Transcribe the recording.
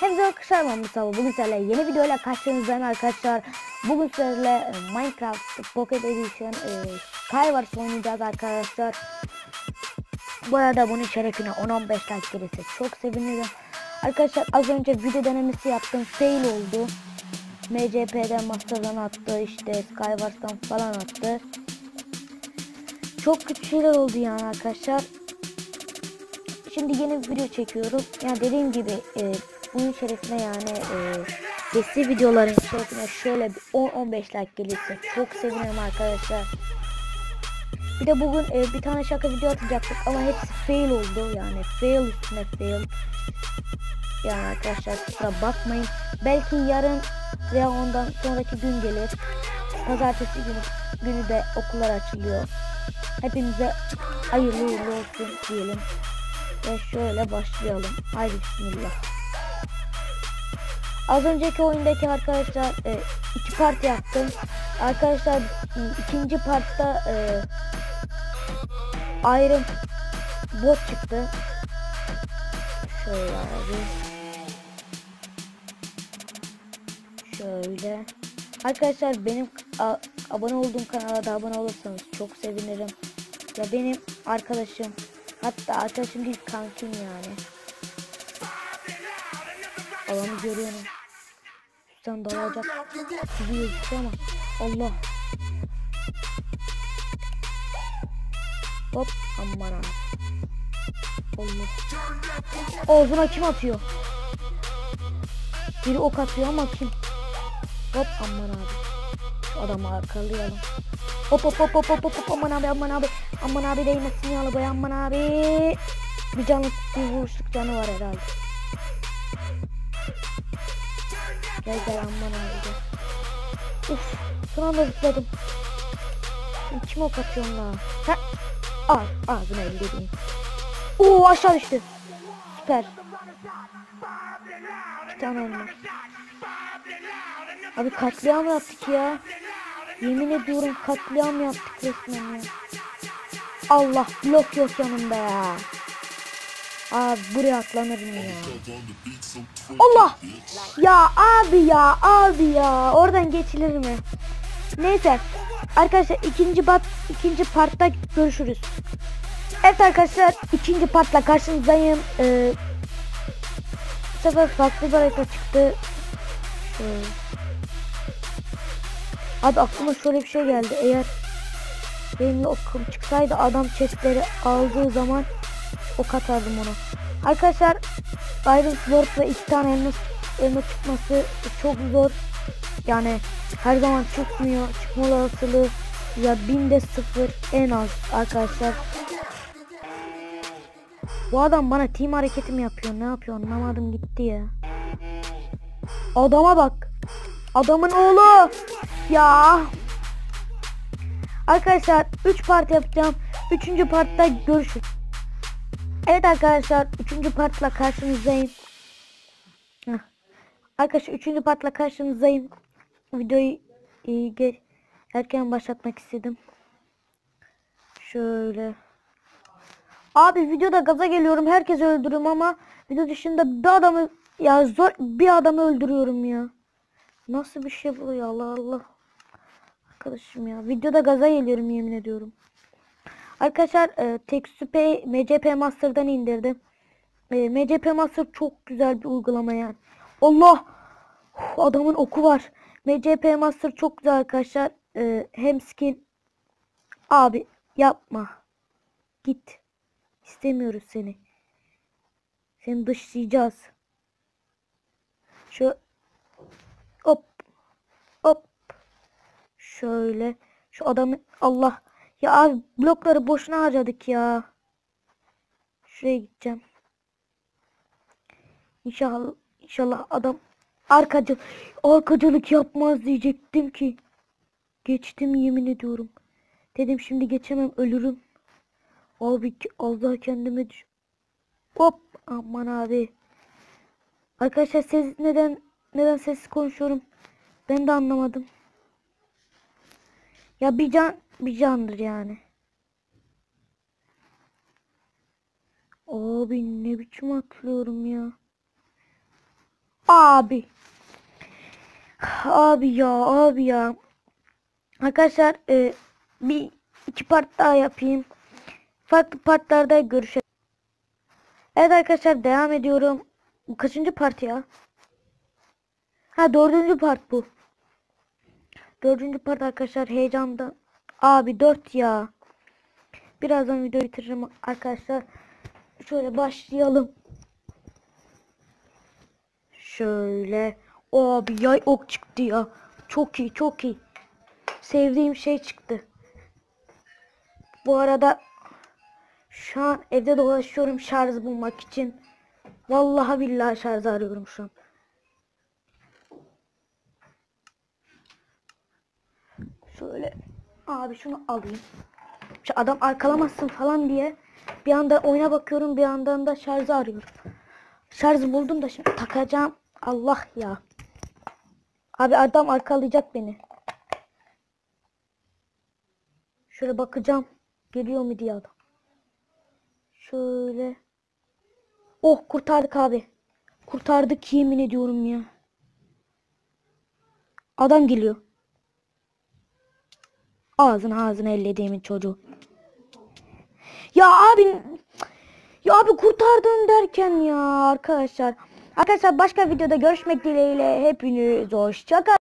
Hepinize arkadaşlar ben Mustafa. Bugün sizlerle yeni videoyla karşınızdayım arkadaşlar. Bugün sizlerle e, Minecraft Pocket Edition e, Skywars oynayacağız arkadaşlar. Bu arada bunun şerefine 10-15 like gelirse çok sevinirim. Arkadaşlar az önce video denemesi yaptım. Fail oldu. MCP'den Master'dan attı işte Skywars'tan falan attı. Çok kötü şeyler oldu yani arkadaşlar. Şimdi yeni bir video çekiyorum. Yani dediğim gibi e, bunun şerefine yani e, sesli videoların şerefine şöyle bir 10-15 like gelirse çok sevinirim arkadaşlar. Bir de bugün e, bir tane şaka video atacaktık ama hepsi fail oldu yani fail üstüne fail. Yani arkadaşlar kusura bakmayın. Belki yarın veya ondan sonraki gün gelir. Pazartesi günü, günü de okullar açılıyor. Hepimize hayırlı uğurlu olsun diyelim. Ve şöyle başlayalım. Haydi bismillah. Az önceki oyundaki arkadaşlar e, iki part yaptım. Arkadaşlar e, ikinci partta e, Iron bot çıktı. Şöyle abi. Şöyle. Arkadaşlar benim abone olduğum kanala da abone olursanız çok sevinirim. Ya benim arkadaşım hatta arkadaşım değil kankim yani. Adamı görüyorum. Üstten dalacak gibi gözüküyor ama Allah. Hop aman abi. Allah. Ağzına kim atıyor? Biri ok atıyor ama kim? Hop aman abi. Şu adamı arkalayalım. Hop hop hop hop hop hop aman abi aman abi. Aman abi değmesin yalı boy aman abi. Bir canlı bir vuruşluk canı var herhalde. Gel gel aman abi. Uf son anda zıpladım. Kim ok atıyor la? Ha? Aa, ağzına elde değil. Oo aşağı düştü. Süper. Bir tane elmas. Abi katliam yaptık ya. Yemin ediyorum katliam yaptık resmen ya. Allah blok yok yanımda ya. Abi buraya atlanırım ya. Allah! Ya abi ya abi ya. Oradan geçilir mi? Neyse. Arkadaşlar ikinci part ikinci partta görüşürüz. Evet arkadaşlar ikinci partla karşınızdayım. Ee, bu sefer farklı bir harita çıktı. Ee, abi aklıma şöyle bir şey geldi. Eğer benim okum çıksaydı adam chestleri aldığı zaman ok atardım ona. Arkadaşlar Iron Sword ve iki tane elmas, elma çıkması çok zor. Yani her zaman çıkmıyor. Çıkma olasılığı ya binde sıfır en az arkadaşlar. Bu adam bana team hareketi mi yapıyor? Ne yapıyor? Anlamadım gitti ya. Adama bak. Adamın oğlu. Ya. Arkadaşlar 3 part yapacağım. 3. partta görüşürüz. Evet arkadaşlar 3. partla karşınızdayım. Arkadaşlar 3. partla karşınızdayım. Videoyu e, erken başlatmak istedim. Şöyle. Abi videoda gaza geliyorum. Herkes öldürüyorum ama video dışında bir adamı ya zor bir adamı öldürüyorum ya. Nasıl bir şey bu ya Allah Allah. Arkadaşım ya videoda gaza geliyorum yemin ediyorum. Arkadaşlar e, TextPay MCP Master'dan indirdim. E, MCP Master çok güzel bir uygulama yani. Allah! Uf, adamın oku var. MCP Master çok güzel arkadaşlar. E, hem skin Abi yapma. Git. İstemiyoruz seni. Seni dışlayacağız. Şu hop hop şöyle şu adamın Allah ya abi blokları boşuna harcadık ya. Şuraya gideceğim. İnşallah inşallah adam arkacı arkacılık yapmaz diyecektim ki. Geçtim yemin ediyorum. Dedim şimdi geçemem ölürüm. Abi az daha kendime düş. Hop aman abi. Arkadaşlar ses neden neden sessiz konuşuyorum? Ben de anlamadım. Ya bir can bir candır yani. Abi ne biçim atlıyorum ya. Abi. Abi ya abi ya. Arkadaşlar e, bir iki part daha yapayım. Farklı partlarda görüşelim. Evet arkadaşlar devam ediyorum. Bu kaçıncı part ya? Ha dördüncü part bu. Dördüncü part arkadaşlar heyecanda. Abi dört ya. Birazdan video bitiririm arkadaşlar. Şöyle başlayalım. Şöyle. Abi yay ok çıktı ya. Çok iyi çok iyi. Sevdiğim şey çıktı. Bu arada şu an evde dolaşıyorum şarj bulmak için. Vallahi billahi şarj arıyorum şu an. Şöyle abi şunu alayım. Şu adam arkalamasın falan diye bir anda oyuna bakıyorum bir yandan da şarjı arıyorum. Şarj buldum da şimdi takacağım. Allah ya. Abi adam arkalayacak beni. Şöyle bakacağım. Geliyor mu diye adam. Şöyle. Oh kurtardık abi. Kurtardık yemin ediyorum ya. Adam geliyor. Ağzını ağzını ellediğimin çocuğu. Ya abi ya abi kurtardın derken ya arkadaşlar. Arkadaşlar başka videoda görüşmek dileğiyle hepiniz hoşça kalın.